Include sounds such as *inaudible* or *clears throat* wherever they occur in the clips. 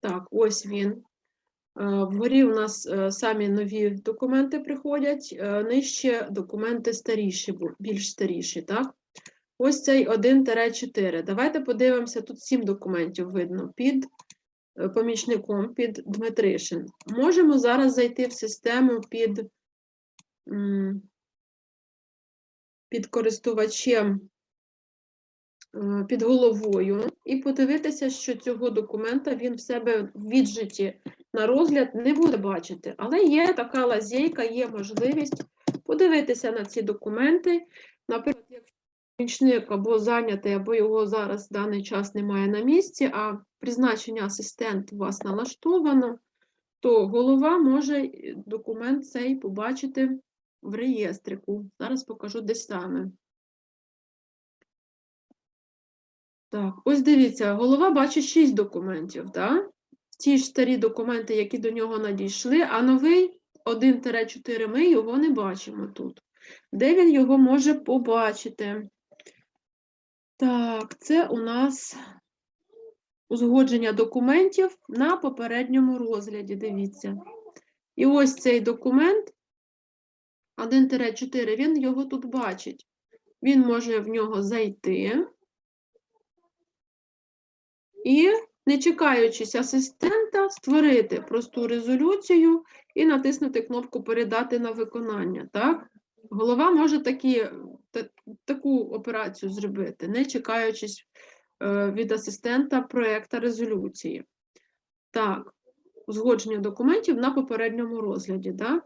Так, ось він. Е, Вгорі у нас е, самі нові документи приходять, е, нижче документи старіші, більш старіші, так? Ось цей 1-4. Давайте подивимося, тут 7 документів видно під помічником, під Дмитришин. Можемо зараз зайти в систему під, під користувачем під головою і подивитися, що цього документа він в себе в віджиті на розгляд не буде бачити. Але є така лазейка, є можливість подивитися на ці документи. Наприклад, якщо помічник або зайнятий, або його зараз в даний час немає на місці, а призначення асистент у вас налаштовано, то голова може е, документ цей побачити в реєстрику. Зараз покажу, де саме. Так, ось дивіться, голова бачить 6 документів, так? Ті ж старі документи, які до нього надійшли, а новий 1-4 ми його не бачимо тут. Де він його може побачити? Так, це у нас узгодження документів на попередньому розгляді, дивіться. І ось цей документ 1-4, він його тут бачить. Він може в нього зайти. І, не чекаючись асистента, створити просту резолюцію і натиснути кнопку Передати на виконання. Так? Голова може такі, та- таку операцію зробити, не чекаючись е, від асистента проекта резолюції. Так, узгодження документів на попередньому розгляді. Да?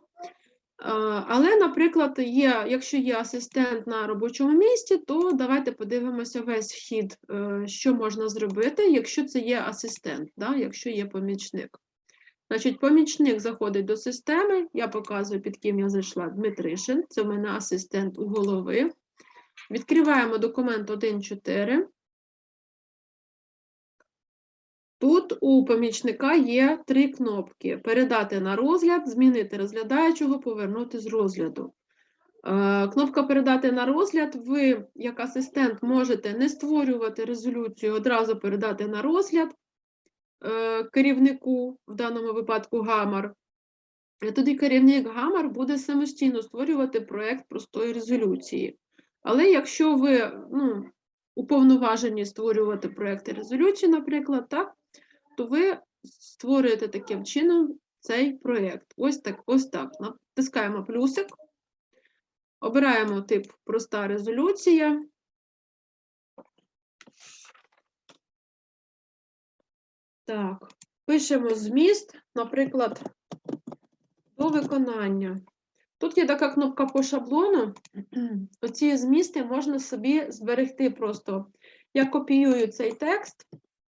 Але, наприклад, є, якщо є асистент на робочому місці, то давайте подивимося весь вхід, е, що можна зробити, якщо це є асистент, да, якщо є помічник. Значить, помічник заходить до системи, я показую, під ким я зайшла, Дмитришин, це в мене асистент у голови. Відкриваємо документ 1.4. Тут у помічника є три кнопки: передати на розгляд, змінити розглядаючого, повернути з розгляду. Е, Кнопка передати на розгляд. Ви, як асистент, можете не створювати резолюцію, одразу передати на розгляд е, керівнику, в даному випадку Гамар. Тоді керівник Гамар буде самостійно створювати проєкт простої резолюції. Але якщо ви ну, уповноважені створювати проєкти резолюції, наприклад, так, то ви створюєте таким чином цей проєкт. Ось так, ось так. Натискаємо плюсик, обираємо тип проста резолюція. Так, пишемо зміст, наприклад, до виконання. Тут є така кнопка по шаблону. Оці змісти можна собі зберегти просто. Я копіюю цей текст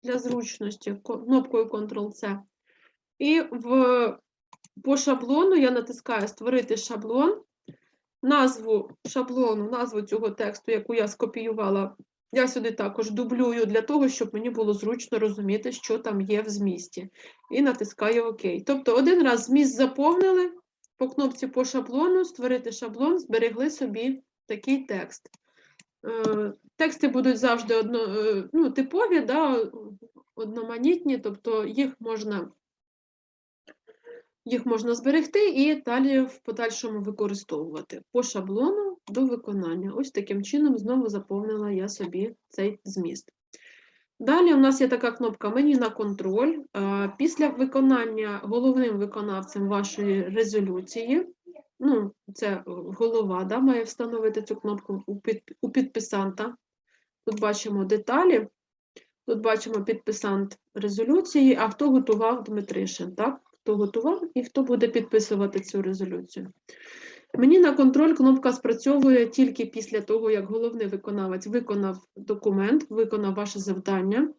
для зручності кнопкою Ctrl-C. І в, по шаблону я натискаю Створити шаблон. Назву шаблону, назву цього тексту, яку я скопіювала, я сюди також дублюю для того, щоб мені було зручно розуміти, що там є в змісті. І натискаю ОК. Тобто один раз зміст заповнили, по кнопці по шаблону, створити шаблон, зберегли собі такий текст. Е, Тексти будуть завжди одно, е, ну, типові, да, одноманітні, тобто їх можна, їх можна зберегти і далі в подальшому використовувати по шаблону до виконання. Ось таким чином знову заповнила я собі цей зміст. Далі у нас є така кнопка Мені на контроль. Е, Після виконання головним виконавцем вашої резолюції, ну, це е, голова, да, має встановити цю кнопку у, під, у підписанта. Тут бачимо деталі, тут бачимо підписант резолюції, а хто готував Дмитришин, так? Хто готував і хто буде підписувати цю резолюцію. Мені на контроль кнопка спрацьовує тільки після того, як головний виконавець виконав документ, виконав ваше завдання.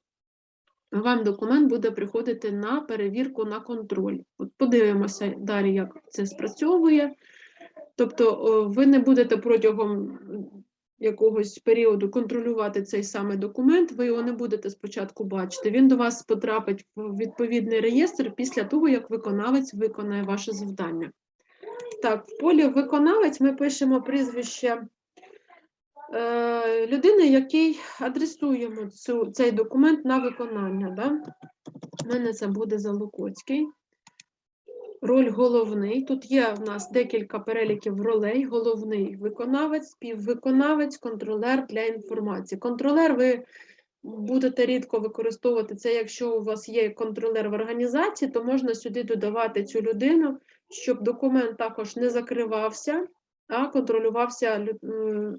Вам документ буде приходити на перевірку на контроль. От подивимося далі, як це спрацьовує. Тобто, ви не будете протягом якогось періоду контролювати цей самий документ, ви його не будете спочатку бачити. Він до вас потрапить в відповідний реєстр після того, як виконавець виконає ваше завдання. Так, в полі виконавець ми пишемо прізвище е, людини, якій адресуємо цю, цей документ на виконання. Да? У мене це буде Залукоцький. Роль головний. Тут є в нас декілька переліків ролей. Головний виконавець, співвиконавець, контролер для інформації. Контролер ви будете рідко використовувати це, якщо у вас є контролер в організації, то можна сюди додавати цю людину, щоб документ також не закривався, а контролювався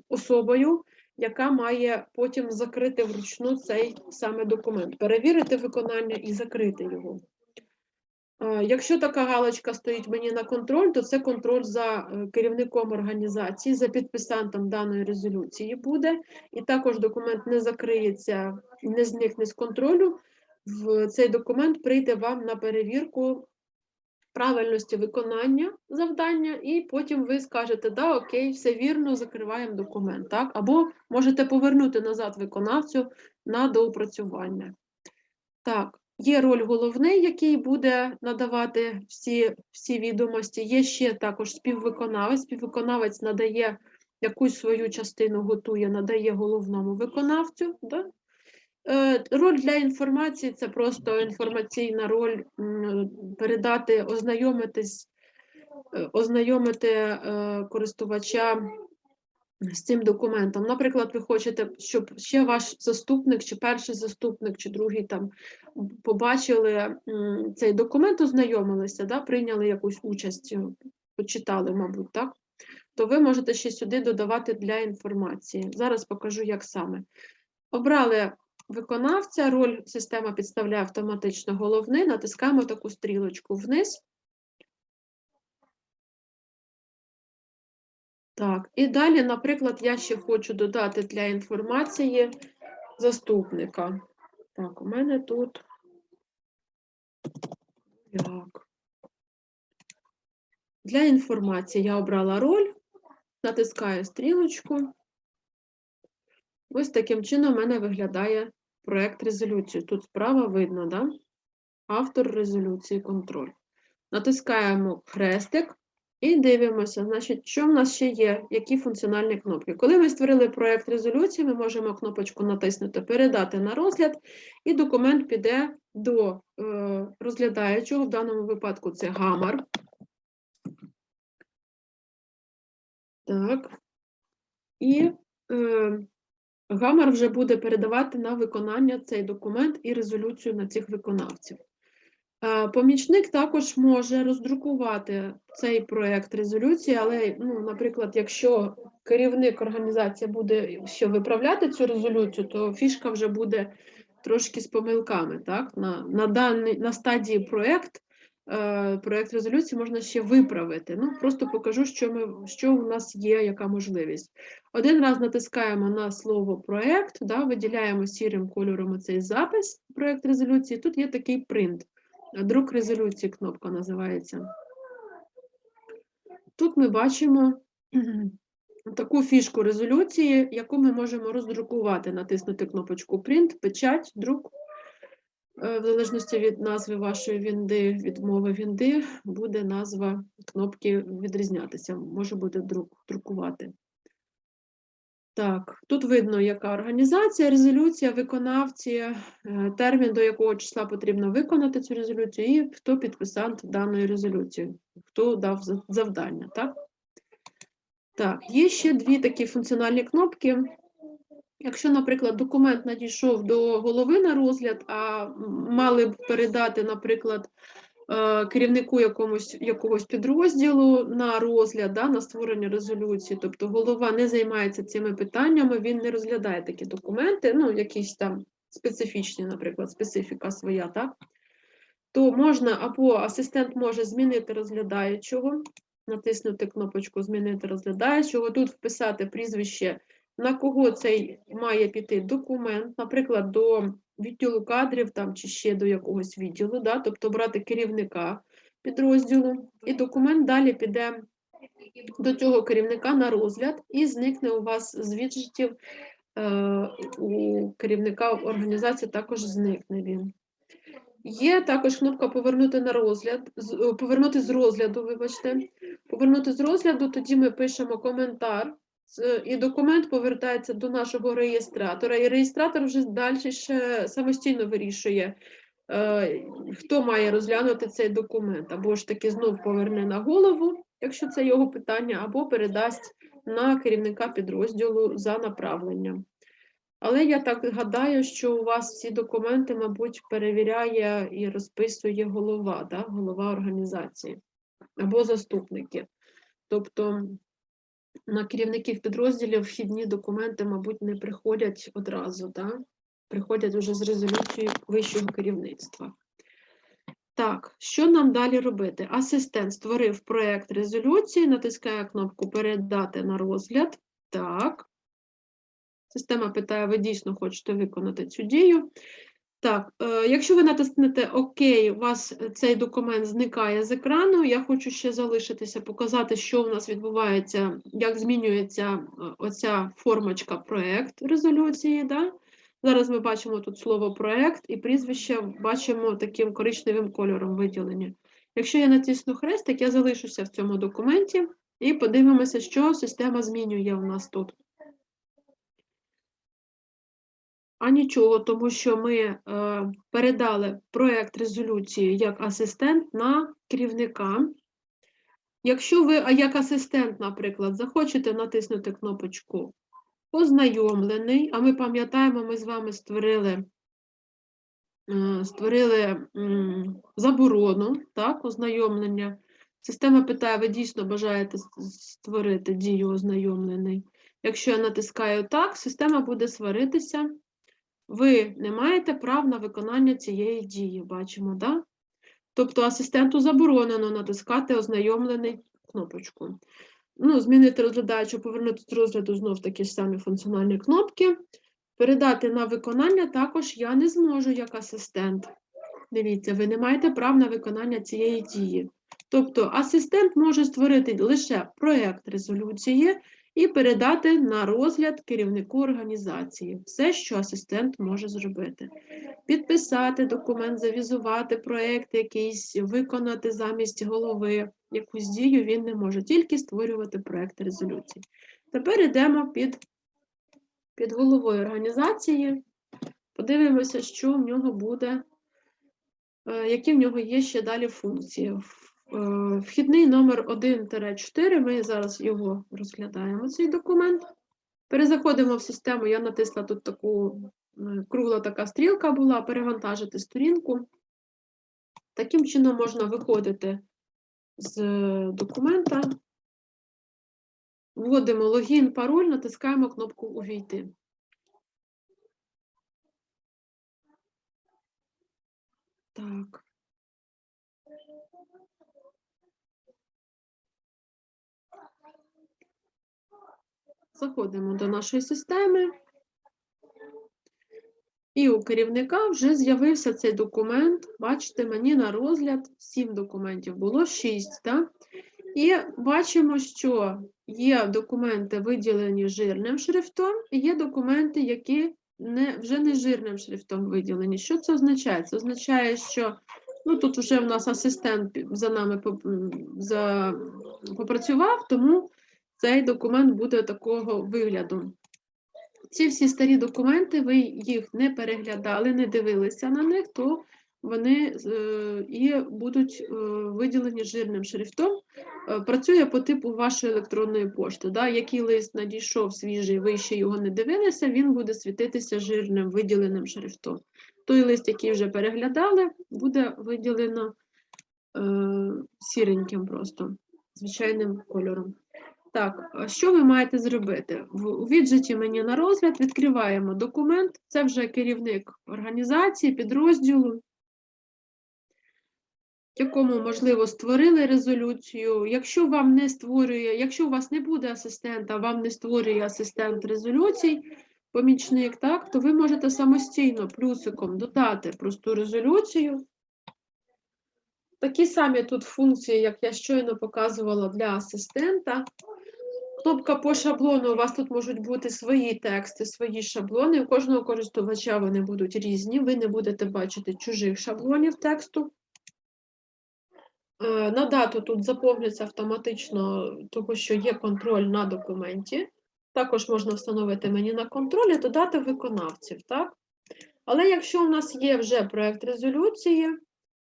особою, яка має потім закрити вручну цей саме документ, перевірити виконання і закрити його. Якщо така галочка стоїть мені на контроль, то це контроль за е, керівником організації, за підписантом даної резолюції буде. І також документ не закриється, не зникне з контролю. В цей документ прийде вам на перевірку правильності виконання завдання, і потім ви скажете, да, окей, все вірно, закриваємо документ. Так? Або можете повернути назад виконавцю на доопрацювання. Так, є роль головний, який буде надавати всі, всі відомості. Є ще також співвиконавець. Співвиконавець надає якусь свою частину, готує, надає головному виконавцю. Да? Е, Роль для інформації це просто інформаційна роль передати, ознайомитись, е, ознайомити е, користувача з цим документом. Наприклад, ви хочете, щоб ще ваш заступник, чи перший заступник, чи другий там побачили цей документ, ознайомилися, да, прийняли якусь участь, е, почитали, мабуть, так? То ви можете ще сюди додавати для інформації. Зараз покажу, як саме. Обрали виконавця, роль система підставляє автоматично головний, натискаємо таку стрілочку вниз. Так, і далі, наприклад, я ще хочу додати для інформації заступника. Так, у мене тут. Так. Для інформації я обрала роль, натискаю стрілочку. Ось таким чином у мене виглядає проект резолюції. Тут справа видно, да? Автор резолюції контроль. Натискаємо хрестик і дивимося, значить, що в нас ще є, які функціональні кнопки. Коли ми створили проект резолюції, ми можемо кнопочку натиснути Передати на розгляд, і документ піде до е, розглядаючого, в даному випадку це гамар. Так. І е, Гамар вже буде передавати на виконання цей документ і резолюцію на цих виконавців. Помічник також може роздрукувати цей проект резолюції, але, ну, наприклад, якщо керівник організації буде ще виправляти цю резолюцію, то фішка вже буде трошки з помилками. Так? На, на, даний, на стадії проект, е, резолюції можна ще виправити. Ну, просто покажу, що, ми, що у нас є, яка можливість. Один раз натискаємо на слово проект, да, виділяємо сірим кольором цей запис, проект резолюції. Тут є такий принт. Друк резолюції кнопка називається. Тут ми бачимо *clears throat* таку фішку резолюції, яку ми можемо роздрукувати, натиснути кнопочку Print, печать, друк. Е, В залежності від назви вашої вінди, від мови вінди, буде назва кнопки відрізнятися. Може буде друк, друкувати. Так, тут видно, яка організація, резолюція, виконавці, е, термін, до якого числа потрібно виконати цю резолюцію, і хто підписант даної резолюції, хто дав завдання. Так, так є ще дві такі функціональні кнопки. Якщо, наприклад, документ надійшов до голови на розгляд, а мали б передати, наприклад, керівнику якомусь, якогось підрозділу на розгляд, да, на створення резолюції, тобто голова не займається цими питаннями, він не розглядає такі документи, ну, якісь там специфічні, наприклад, специфіка своя, так? То можна, або асистент може змінити розглядаючого, натиснути кнопочку Змінити розглядаючого, тут вписати прізвище, на кого цей має піти документ, наприклад, до відділу кадрів там, чи ще до якогось відділу, да? тобто брати керівника підрозділу, і документ далі піде до цього керівника на розгляд і зникне у вас з віджитів, е, у керівника організації також зникне він. Є також кнопка повернути на розгляд, повернути з розгляду, вибачте. Повернути з розгляду, тоді ми пишемо коментар І документ повертається до нашого реєстратора, і реєстратор вже далі ще самостійно вирішує, е, хто має розглянути цей документ, або ж таки знов поверне на голову, якщо це його питання, або передасть на керівника підрозділу за направленням. Але я так гадаю, що у вас ці документи, мабуть, перевіряє і розписує голова, да? голова організації або заступники. Тобто на керівників підрозділів вхідні документи, мабуть, не приходять одразу, да? приходять вже з резолюцією вищого керівництва. Так, що нам далі робити? Асистент створив проєкт резолюції, натискає кнопку Передати на розгляд. Так. Система питає, ви дійсно хочете виконати цю дію. Так, е, якщо ви натиснете ОК, у вас цей документ зникає з екрану. Я хочу ще залишитися, показати, що у нас відбувається, як змінюється е, оця формочка проєкт резолюції. Да? Зараз ми бачимо тут слово проєкт і прізвище бачимо таким коричневим кольором виділені. Якщо я натисну хрестик, я залишуся в цьому документі і подивимося, що система змінює у нас тут. А нічого, тому що ми е, передали проєкт резолюції як асистент на керівника. Якщо ви, як асистент, наприклад, захочете натиснути кнопочку Ознайомлений, а ми пам'ятаємо, ми з вами створили, е, створили м, заборону, так, ознайомлення. Система питає, ви дійсно бажаєте створити дію ознайомлений. Якщо я натискаю так, система буде сваритися. Ви не маєте прав на виконання цієї дії, бачимо, да? Тобто асистенту заборонено натискати ознайомлений кнопочку. Ну, змінити розглядаючу, повернути з розгляду знов такі ж самі функціональні кнопки. Передати на виконання також я не зможу як асистент. Дивіться, ви не маєте прав на виконання цієї дії. Тобто асистент може створити лише проєкт резолюції і передати на розгляд керівнику організації. Все, що асистент може зробити. Підписати документ, завізувати проєкт якийсь, виконати замість голови якусь дію він не може, тільки створювати проєкт резолюції. Тепер йдемо під, під головою організації, подивимося, що в нього буде, е, які в нього є ще далі функції. Е, Вхідний номер 1-4, ми зараз його розглядаємо, цей документ. Перезаходимо в систему, я натисла тут таку е, кругла така стрілка була, перевантажити сторінку. Таким чином можна виходити з документа. Вводимо логін, пароль, натискаємо кнопку Увійти. Так. Заходимо до нашої системи. І у керівника вже з'явився цей документ. Бачите, мені на розгляд 7 документів, було 6, так? І бачимо, що є документи, виділені жирним шрифтом, і є документи, які не, вже не жирним шрифтом виділені. Що це означає? Це означає, що ну, тут вже в нас асистент за нами попрацював, тому цей документ буде такого вигляду. Ці всі старі документи, ви їх не переглядали, не дивилися на них, то вони е, і будуть е, виділені жирним шрифтом. Е, Працює по типу вашої електронної пошти. Да? Який лист надійшов свіжий, ви ще його не дивилися, він буде світитися жирним виділеним шрифтом. Той лист, який вже переглядали, буде виділено е, сіреньким просто, звичайним кольором. Так, що ви маєте зробити? В віджиті мені на розгляд відкриваємо документ. Це вже керівник організації, підрозділу, якому, можливо, створили резолюцію. Якщо вам не створює, якщо у вас не буде асистента, вам не створює асистент резолюцій, помічник, так, то ви можете самостійно плюсиком додати просту резолюцію. Такі самі тут функції, як я щойно показувала для асистента. Кнопка по шаблону, у вас тут можуть бути свої тексти, свої шаблони. У кожного користувача вони будуть різні. Ви не будете бачити чужих шаблонів тексту. Е, На дату тут заповнюється автоматично, тому що є контроль на документі. Також можна встановити мені на контролі, додати виконавців, так? Але якщо у нас є вже проєкт резолюції,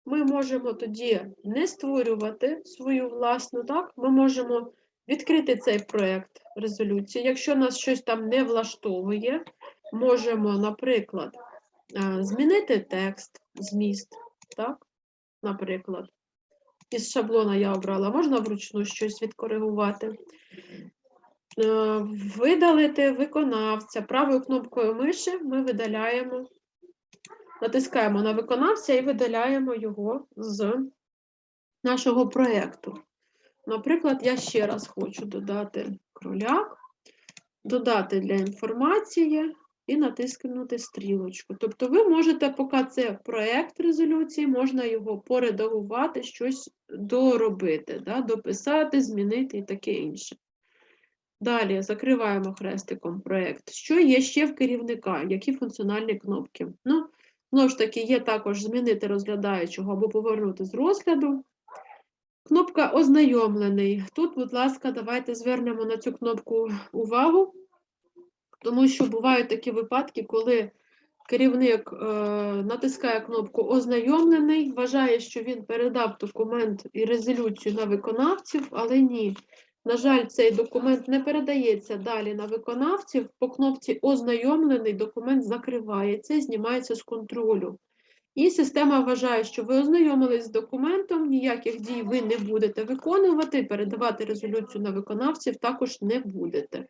ми можемо тоді не створювати свою власну, так? Ми можемо відкрити цей проєкт резолюції. Якщо нас щось там не влаштовує, можемо, наприклад, е, змінити текст, зміст, так? Наприклад. Із шаблона я обрала, можна вручну щось відкоригувати. Е, Видалити виконавця. Правою кнопкою миші ми видаляємо, натискаємо на виконавця і видаляємо його з нашого проєкту. Наприклад, я ще раз хочу додати кроляк, додати для інформації і натиснути стрілочку. Тобто ви можете, поки це проєкт резолюції, можна його поредагувати, щось доробити, да, дописати, змінити і таке інше. Далі закриваємо хрестиком проєкт. Що є ще в керівника? Які функціональні кнопки? Ну, знову ж таки, є також змінити розглядаючого або повернути з розгляду. Кнопка Ознайомлений. Тут, будь ласка, давайте звернемо на цю кнопку увагу, тому що бувають такі випадки, коли керівник е, натискає кнопку Ознайомлений, вважає, що він передав документ і резолюцію на виконавців, але ні. На жаль, цей документ не передається далі на виконавців. По кнопці Ознайомлений документ закривається і знімається з контролю. І система вважає, що ви ознайомились з документом, ніяких дій ви не будете виконувати, передавати резолюцію на виконавців також не будете.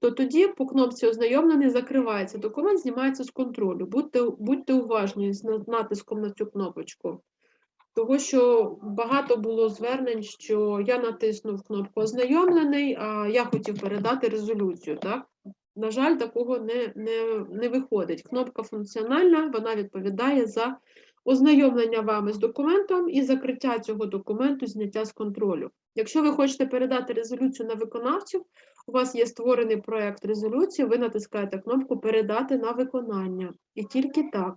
То тоді по кнопці ознайомлений закривається документ, знімається з контролю. Будьте, будьте уважні з натиском на цю кнопочку. Того, що багато було звернень, що я натиснув кнопку ознайомлений, а я хотів передати резолюцію. Так? На жаль, такого не, не, не виходить. Кнопка функціональна, вона відповідає за ознайомлення вами з документом і закриття цього документу, зняття з контролю. Якщо ви хочете передати резолюцію на виконавців, у вас є створений проєкт резолюції, ви натискаєте кнопку Передати на виконання. І тільки так.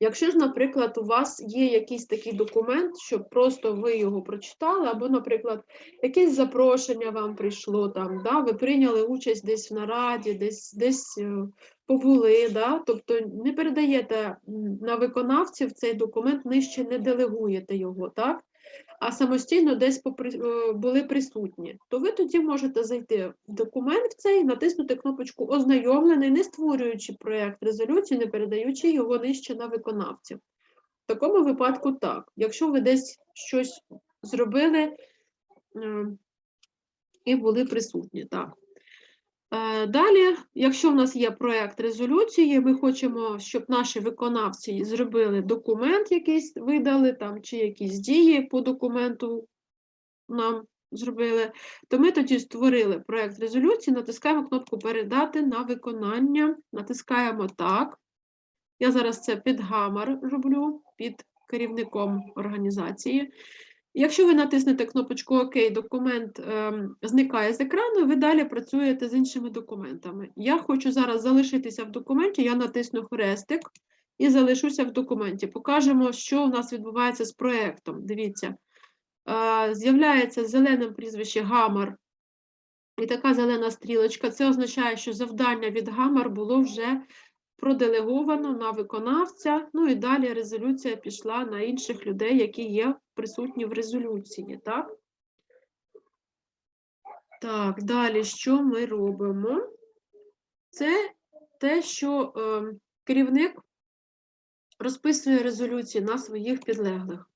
Якщо ж, наприклад, у вас є якийсь такий документ, що просто ви його прочитали, або, наприклад, якесь запрошення вам прийшло там, да, ви прийняли участь десь в нараді, десь десь е, побули, да, тобто не передаєте на виконавців цей документ, нижче не делегуєте його, так? А самостійно десь попри- е, були присутні, то ви тоді можете зайти в документ в цей, натиснути кнопочку Ознайомлений, не створюючи проєкт резолюції, не передаючи його нижче на виконавців. В такому випадку так. Якщо ви десь щось зробили е, і були присутні, так. Е, Далі, якщо в нас є проєкт резолюції, ми хочемо, щоб наші виконавці зробили документ якийсь, видали там, чи якісь дії по документу нам зробили, то ми тоді створили проєкт резолюції, натискаємо кнопку Передати на виконання, натискаємо так. Я зараз це під гамар роблю, під керівником організації. Якщо ви натиснете кнопочку ОК, документ ем, зникає з екрану, ви далі працюєте з іншими документами. Я хочу зараз залишитися в документі, я натисну хрестик і залишуся в документі. Покажемо, що у нас відбувається з проєктом. Дивіться, е, з'являється зеленим прізвище Гамар. І така зелена стрілочка. Це означає, що завдання від Гамар було вже проделеговано на виконавця. Ну і далі резолюція пішла на інших людей, які є присутні в резолюції. Так, так далі що ми робимо? Це те, що е, керівник розписує резолюції на своїх підлеглих.